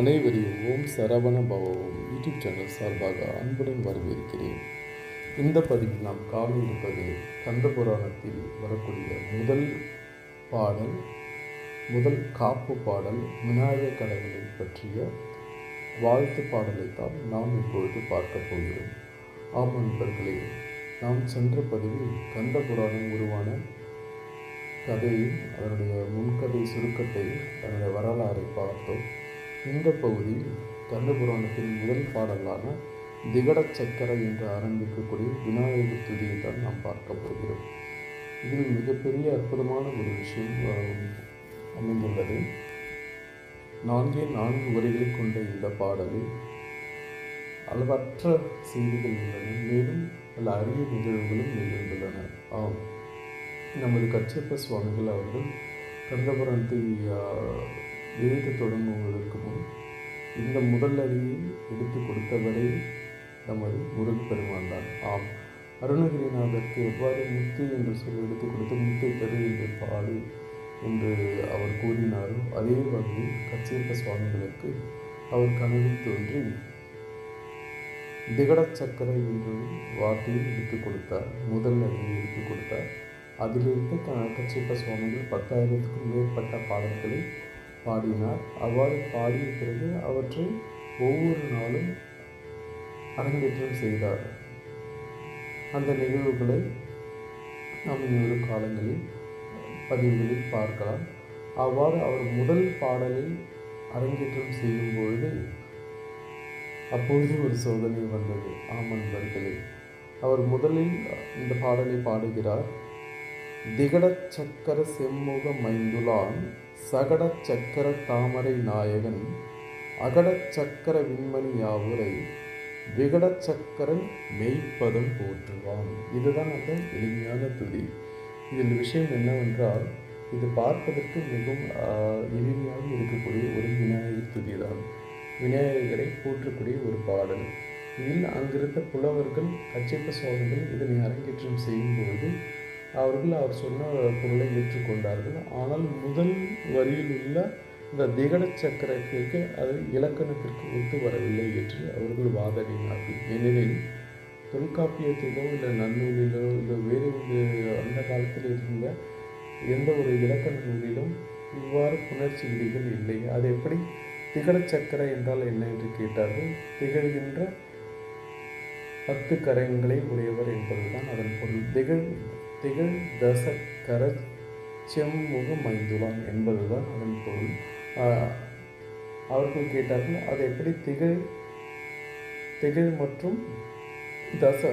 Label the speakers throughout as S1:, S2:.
S1: அனைவரையும் ஓம் சரவண பவம் YouTube channel சார்பாக அன்புடன் வரவேற்கிறேன். இந்த பதிவில் நாம் காண இருப்பது கந்த புராணத்தில் வரக்கூடிய முதல் பாடல் முதல் காப்பு பாடல் விநாயகர் கடவுளை பற்றிய வாழ்த்து பாடலை தான் நாம் இப்பொழுது பார்க்க போகிறோம். ஆம் நண்பர்களே நாம் சென்ற பதிவில் கந்த புராணம் உருவான கதையும் அதனுடைய முன்கதை சுருக்கத்தையும் அதனுடைய வரலாறை பார்த்தோம். இந்த பகுதியில் கந்த புராணத்தின் முதல் பாடலான திகட சக்கர என்று ஆரம்பிக்கக்கூடிய விநாயகர் துதியை தான் நாம் பார்க்க போகிறோம். இதில் மிகப்பெரிய அற்புதமான ஒரு விஷயம் அமைந்துள்ளது. நான்கே நான்கு வரிகளை கொண்ட இந்த பாடலில் அளவற்ற செய்திகள் உள்ளன. மேலும் பல அரிய நிகழ்வுகளும் நிகழ்ந்துள்ளன. ஆம். நமது கச்சப்ப சுவாமிகள் அவர்கள் கந்தபுரத்தை எழுத தொடங்குவதற்கு இந்த முதல் அடியை எடுத்து கொடுத்தவரை நமது முருகப்பெருமான் தான். ஆம். அருணகிரிநாதருக்கு எவ்வாறு முத்து என்று சொல்லி எடுத்து கொடுத்து முத்தை தரு என்று பாடு என்று அவர் கூறினாரோ அதே வகையில் கச்சியப்ப சுவாமிகளுக்கு அவர் கனவில் தோன்றி திகட சக்கரை என்று வார்த்தையில் எடுத்துக் கொடுத்தார். முதல் அடியை எடுத்துக் கொடுத்தார். அதிலிருந்து கச்சியப்ப சுவாமிகள் பத்தாயிரத்துக்கும் மேற்பட்ட பாடல்களை பாடினார். அவ்வாறு பாடிய பிறகு அவற்றை ஒவ்வொரு நாளும் அரங்கேற்றம் செய்தார். அந்த நிகழ்வுகளை நாம் இன்னொரு காலங்களில் பதிவுகளில் பார்க்கலாம். அவ்வாறு அவர் முதல் பாடலில் அரங்கேற்றம் செய்யும் பொழுது அப்பொழுது ஒரு சோதனை வந்தது. ஆமன்பர்களே அவர் முதலில் இந்த பாடலை பாடுகிறார். திகட சக்கர செம்முக மைந்துலான் சகட சக்கர தாமரை நாயகன் அகட சக்கர விண்மணி யாவுரை விகட சக்கரன் மெய்ப்பதம் போற்றுவான். இதுதான் அந்த எளிமையான துதி. இதில் விஷயம் என்னவென்றால் இது பார்ப்பதற்கு மிகவும் ஆஹ், எளிமையாக இருக்கக்கூடிய ஒரு விநாயகர் துதி தான் விநாயகரை போற்றக்கூடிய ஒரு பாடல். இதில் அங்கிருந்த புலவர்கள் கச்சிப்ப சோழர்கள் இதனை அரங்கேற்றம் செய்யும் பொழுது அவர்கள் அவர் சொன்ன பொருளை ஏற்றுக்கொண்டார்கள். ஆனால் முதல் வரியில் உள்ள இந்த திகட சக்கரத்திற்கு அது இலக்கணத்திற்கு ஒத்து வரவில்லை என்று அவர்கள் வாதிடினார்கள் ஏனெனில் தொல்காப்பியத்திலோ இல்லை நன்னூலிலோ இல்லை வேறு அந்த காலத்தில் இருந்த எந்த ஒரு இலக்கண நூலிலும் இவ்வாறு புணர்ச்சி விதிகள் இல்லை. அது எப்படி? திகழ சக்கரை என்றால் என்ன என்று கேட்டார்கள். திகழ்கின்ற பத்து கரங்களை உடையவர் என்பதுதான் அதன் பொருள். திகழ் திகழ் தச கர செம்முக என்பதுதான் அதன் பொருள். அவர்கள் கேட்டார்கள் அது எப்படி திகழ் திகழ் மற்றும் தச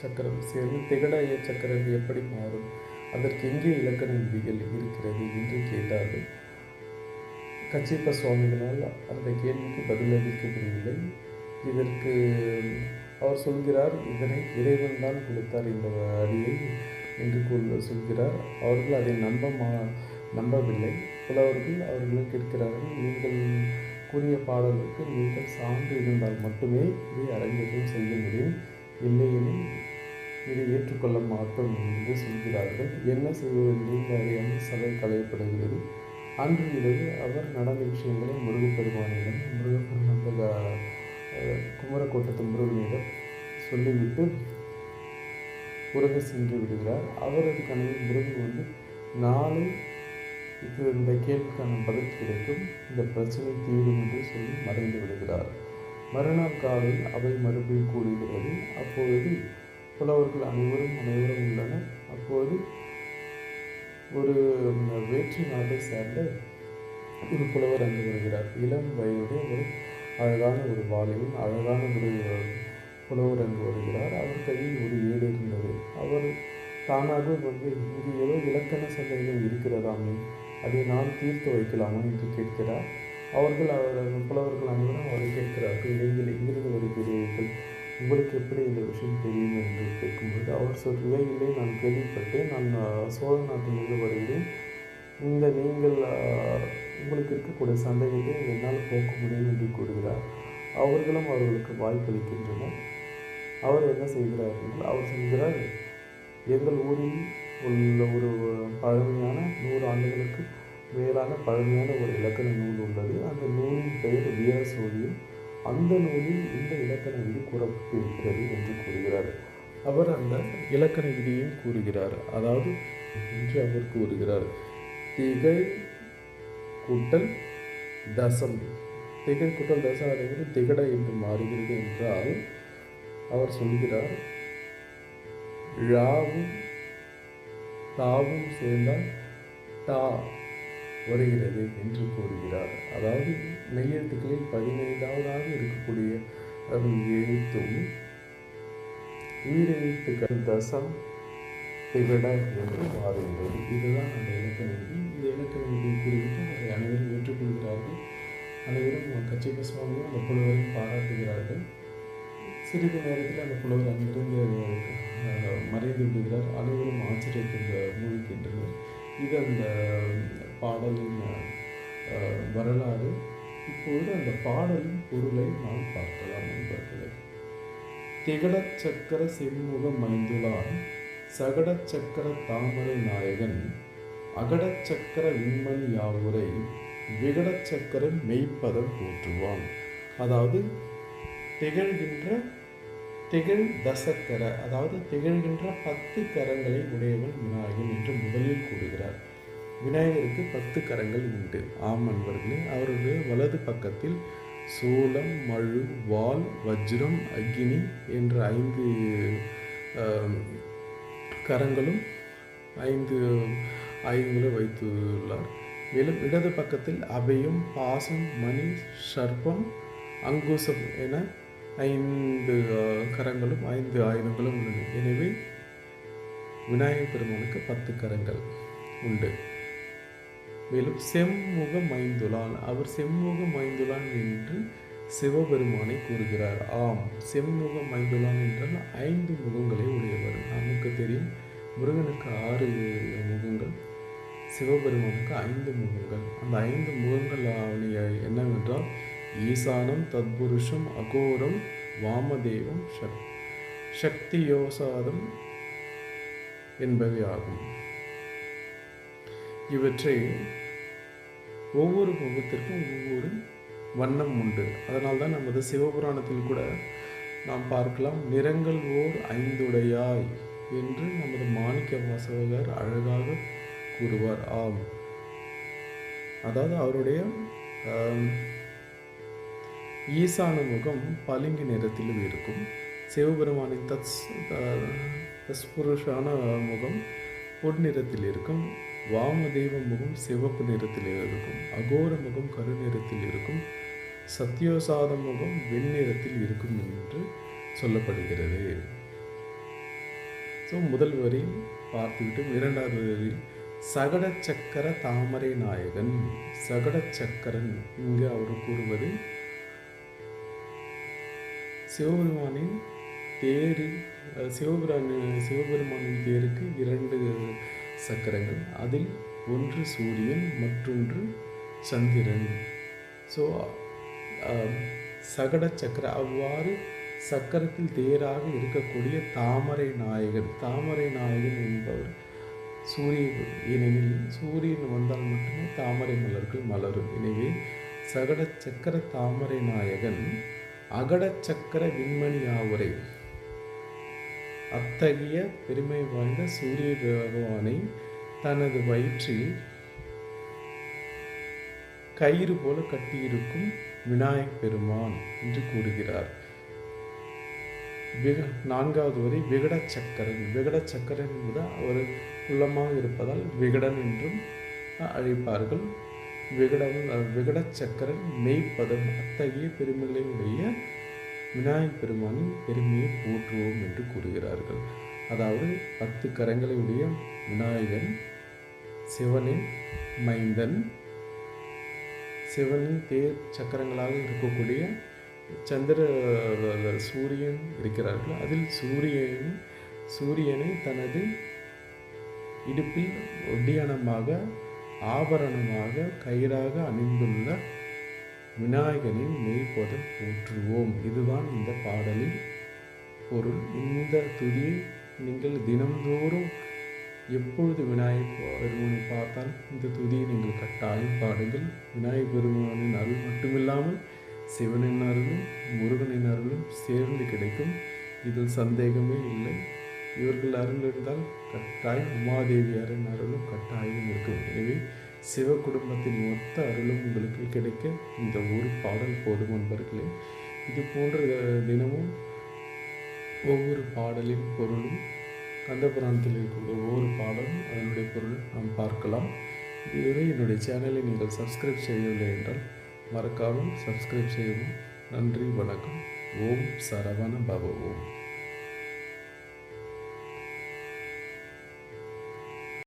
S1: சக்கரம் சேர்ந்து திகடாய சக்கரம் எப்படி மாறும்? அதற்கு எங்கே இலக்கண விதிகள் இருக்கிறது? என்று கேட்டார்கள். கச்சிப்ப சுவாமிகளால் அந்த கேள்விக்கு பதிலளிக்க இதற்கு அவர் சொல்கிறார் இதனை இறைவன் தான் கொடுத்தார் இந்த அடியை என்று கூறு சொல்கிறார் அவர்கள் அதை நம்ப மா நம்பவில்லை. புலவர்கள் அவர்களும் கேட்கிறார்கள் நீங்கள் கூறிய பாடலுக்கு நீங்கள் சான்று இருந்தால் மட்டுமே இதை அரங்கேற்றம் செய்ய முடியும். இல்லையெனில் இதை ஏற்றுக்கொள்ள மாட்டோம் என்று சொல்கிறார்கள். என்ன செய்வது? என்று அறியாமல் சபை கலையப்படுகிறது. அன்று இரவு அவர் நடந்த விஷயங்களை முருகப்பெருமானிடம் முருகப்பெருமான் குமரக்கோட்டத்து முருகனிடம் சொல்லிவிட்டு உறக சென்று விடுகிறார். அவரது கனவில் முருகன் வந்து நாளை இது இந்த கேள்விக்கான பதில் கிடைக்கும். இந்த பிரச்சனை தீரும் என்று சொல்லி மறைந்து விடுகிறார். மறுநாள் காலையில் அவை மறுபடியும் கூடுகிறது அப்பொழுது புலவர்கள் அனைவரும் அனைவரும் உள்ளனர். அப்போது ஒரு வேற்று நாட்டை சேர்ந்த ஒரு புலவர் அங்கு வருகிறார். இளம் வயதுடைய ஒரு அழகான ஒரு வாலிபன் அழகான ஒரு புலவர் அங்கு வருகிறார். அவர் கையில் ஒரு ஏடு இருந்தது அவர் தானாக வந்து இங்கு ஏதோ இலக்கண சந்தைகள் இருக்கிறதாமே. அதை நான் தீர்த்து வைக்கலாமா? என்று கேட்கிறார். அவர்கள் அவர் புலவர்கள் அனைவரும் அவரை கேட்கிறார்கள். நீங்கள் எங்கிருந்து வருகிறீர்கள்? உங்களுக்கு எப்படி இந்த விஷயம் தெரியும்? என்று கேட்கும்போது அவர் சொல்கிறார் இல்லை நான் கேள்விப்பட்டேன். நான் சோழ நாட்டிலிருந்து வருகிறேன். இந்த நீங்கள் உங்களுக்கு இருக்கக்கூடிய சந்தேகத்தை என்னால் போக்க முடியும் என்று கூறுகிறார். அவர்களும் அவர்களுக்கு வாய்ப்பளிக்கின்றனர். அவர் என்ன செய்கிறார் என்று அவர் சொல்கிறார் எங்கள் ஊரில் உள்ள ஒரு பழமையான நூறு ஆண்டுகளுக்கு மேலான பழமையான ஒரு இலக்கண நூல் உள்ளது. அந்த நூலின் பெயர் வீரசோழியும் அந்த நூலில் இந்த இலக்கண விதி கூறப்பட்டிருக்கிறது என்று கூறுகிறார். அவர் அந்த இலக்கண விதியையும் கூறுகிறார். அதாவது என்று அவர் கூறுகிறார் திகழ் கூட்டல் தசம். திகழ் கூட்டல் தசம் அடைவது திகட என்று மாறுகிறது என்றால் அவர் சொல்கிறார் ழாவும் தாவும் சேர்ந்தால் டா வருகிறது என்று கூறுகிறார். அதாவது மெய்யெழுத்துக்களில் பதினைந்தாவதாக இருக்கக்கூடிய எழுத்தும் உயிரெழுத்துக்கள் தசம் திகட என்று மாறுகிறது. இதுதான் சிறிது நேரத்தில் அந்த புலவர் அங்கிருந்து மறைந்து விடுகிறார். அனைவரும் ஆச்சரியத்தில் மூழ்கின்றனர் இது அந்த பாடலின் வரலாறு. இப்பொழுது அந்த பாடலின் பொருளை நாம் பார்க்கலாம் நண்பர்களே திகடச் சக்கர செம்முக மைந்துலான் சகடச் சக்கர தாமரை நாயகன். அகடச் சக்கர விண்மணி யாவுரை. விகடச் சக்கர மெய்ப்பதம் போற்றுவான். அதாவது திகழ்கின்ற திகழ் தசக்கர அதாவது திகழ்கின்ற பத்து கரங்களை உடையவன் விநாயகன் என்று முதலில் கூறுகிறார். விநாயகருக்கு பத்து கரங்கள் உண்டு. ஆம் அன்பர்களே அவருடைய வலது பக்கத்தில் சோளம் மழு வால் வஜ்ரம் அக்னி என்ற ஐந்து கரங்களும் ஐந்து ஆயுதங்களும் வைத்துள்ளார். மேலும் இடது பக்கத்தில் அபயம் பாசம் மணி சர்ப்பம் அங்குசம் என ஐந்து கரங்களும் ஐந்து ஆயுதங்களும் உள்ளன எனவே விநாயகர் பெருமானுக்கு பத்து கரங்கள் உண்டு. மேலும் செம்முகம் ஐந்துலான். அவர் செம்முகம் ஐந்துலான் என்று சிவபெருமானை கூறுகிறார். ஆம் செம்முகம் ஐந்துலான் என்றால் ஐந்து முகங்களை உடையவர். நமக்கு தெரியும் முருகனுக்கு ஆறு முகங்கள் சிவபெருமானுக்கு ஐந்து முகங்கள். அந்த ஐந்து முகங்கள் அவனுடைய என்னவென்றால் ஈசானம் தத்புருஷம் அகோரம் வாமதேவம் சக் சக்தி யோசாதம் என்பவை ஆகும் இவற்றை ஒவ்வொரு முகத்திற்கும் ஒவ்வொரு வண்ணம் உண்டு. அதனால் தான் நமது சிவபுராணத்தில் கூட நாம் பார்க்கலாம். நிறங்கள் ஓர் ஐந்துடையாய் என்று நமது மாணிக்க வாசகர் அழகாக கூறுவார். ஆம். அதாவது அவருடைய ஈசான முகம் பளிங்கு நிறத்திலும் இருக்கும். சிவபெருமானின் தத் தஸ்புருஷான முகம் பொன்னிறத்தில் இருக்கும். வாமதேவ முகம் சிவப்பு நிறத்தில் இருக்கும். அகோர முகம் கருநிறத்தில் இருக்கும். சத்யோசாத முகம் வெண்ணிறத்தில் இருக்கும் என்று சொல்லப்படுகிறது. ஸோ முதல் வரி பார்த்துவிட்டு இரண்டாவது வரி சகட சக்கர தாமரை நாயகன் சகட சக்கரன் இங்கு அவர் கூறுவது சிவபெருமானின் தேரு அஹ், சிவபெருமானின் தேருக்கு இரண்டு சக்கரங்கள். அதில் ஒன்று சூரியன் மற்றொன்று சந்திரன். ஸோ சகட சக்கர அவ்வாறு சக்கரத்தில் தேராக இருக்கக்கூடிய தாமரை நாயகன் தாமரை நாயகன் என்பவர். சூரிய ஏனெனில் சூரியன் வந்தால் மட்டுமே தாமரை மலர்கள் மலரும். எனவே சகட சக்கர தாமரை நாயகன் அகட சக்கர விண்மணி ஆவுரை அத்தகைய பெருமை வாய்ந்த சூரிய பகவானை தனது வயிற்றில் கயிறு போல கட்டியிருக்கும் விநாயகப் பெருமான் என்று கூறுகிறார். விக நான்காவது வரை விகட சக்கரன் விகட சக்கரன் என்பது அவர் உள்ளமாக இருப்பதால் விகடன் என்றும் அழைப்பார்கள். விகடம் விகட சக்கரன் மெய்ப்பதம் அத்தகைய பெருமைகளை உடைய விநாயகப் பெருமானின் பெருமையை போற்றுவோம் என்று கூறுகிறார்கள். அதாவது பத்து கரங்களை உடைய விநாயகன் சிவனின் மைந்தன் சிவனின் தேர் சக்கரங்களாக இருக்கக்கூடிய சந்திர சூரியன் இருக்கிறார்கள். அதில் சூரியன் சூரியனை தனது இடுப்பில் ஒட்டியானமாக ஆபரணமாக கயிறாக அணிந்துள்ள விநாயகனின் மெய்ப்பதம் போற்றுவோம் இதுதான் இந்த பாடலின் பொருள். இந்த துதியை நீங்கள் தினம்தோறும் எப்பொழுது விநாயகர் பெருமானை பார்த்தால் இந்த துதியை நீங்கள் கட்டாயம் பாடுங்கள். விநாயகர் பெருமானின் அருள் மட்டுமில்லாமல் சிவனின் அருளும் முருகனின் அருளும் சேர்ந்து கிடைக்கும். இதில் சந்தேகமே இல்லை. இவர்கள் அருள் இருந்தால் கட்டாயம் உமாதேவியாரின் அருளும் கட்டாயம் இருக்கும் எனவே சிவ குடும்பத்தின் மொத்த அருளும் உங்களுக்கு கிடைக்க இந்த ஒரு பாடல் போதும் நண்பர்களே. இது போன்ற தினமும் ஒவ்வொரு பாடலின் பொருளும் கந்தபுராணத்தில் இருக்கக்கூடிய ஒவ்வொரு பாடலும் அதனுடைய பொருள் நாம் பார்க்கலாம். இதுவரை என்னுடைய சேனலை நீங்கள் சப்ஸ்கிரைப் செய்யவில்லை என்றால் மறக்காமல் சப்ஸ்கிரைப் செய்யவும். நன்றி வணக்கம். ஓம் சரவண பவ ஓம்